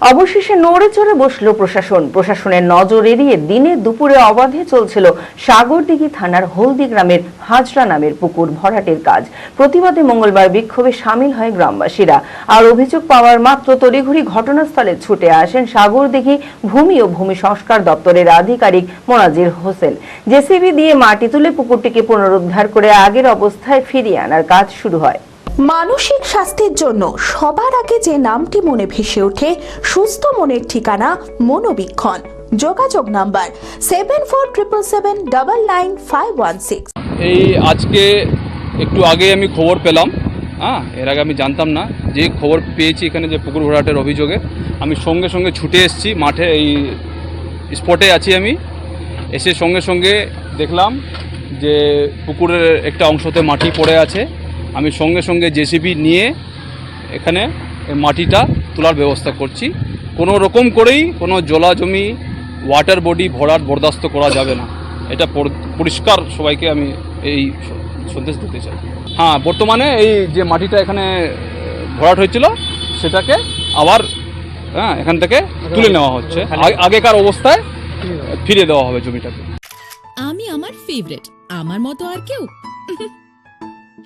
অবশেষে নড়ে চড়ে বসল প্রশাসন। প্রশাসনের নজর এড়িয়ে দিনে দুপুরে অবাধে চলছিল সাগরদিঘি থানার হলদি গ্রামের হাজরা নামের পুকুর ভরাটের কাজ। প্রতিবাদে মঙ্গলবার বিক্ষোভে সামিল হয় গ্রামবাসীরা। আর অভিযোগ পাওয়ার মাত্র তড়িঘড়ি ঘটনাস্থলে ছুটে আসেন সাগরদিঘি ভূমি ও ভূমি সংস্কার দপ্তরের আধিকারিক মোনাজির হোসেন। জেসিবি দিয়ে মাটি তুলে পুকুরটিকে পুনরুদ্ধার করে আগের অবস্থায় ফিরিয়ে আনার কাজ শুরু হয়। মানসিক স্বাস্থ্যের জন্য সবার আগে যে নামটি মনে ভেসে ওঠে, সুস্থ মনের ঠিকানা মনোবীক্ষণ। যোগাযোগ number seven four triple seven double nine five one six এই আজকে একটু আগে আমি খবর পেলাম। হ্যাঁ এর আগে আমি জানতাম না। যে খবর পেয়েছি এখানে যে পুকুর ভরাটের অভিযোগে, আমি সঙ্গে সঙ্গে ছুটে এসেছি, মাঠে এই স্পটে আছি আমি। এসে সঙ্গে সঙ্গে দেখলাম যে পুকুরের একটা অংশতে মাটি পড়ে আছে। আমি সঙ্গে সঙ্গে জেসিবি নিয়ে এখানে মাটিটা তোলার ব্যবস্থা করছি। কোনো রকম করেই কোনো জলা জমি ওয়াটার বডি ভরাট বরদাস্ত করা যাবে না। এটা পরিষ্কার সবাইকে আমি এই সন্দেশ দিতে চাই। হ্যাঁ বর্তমানে এই যে মাটিটা এখানে ভরাট হয়েছিল, সেটাকে আবার হ্যাঁ এখান থেকে তুলে নেওয়া হচ্ছে। আগে- আগেকার অবস্থায় ফিরে দেওয়া হবে জমিটাকে। আমি আমার ফেভারিট আমার মতো আর কেউ?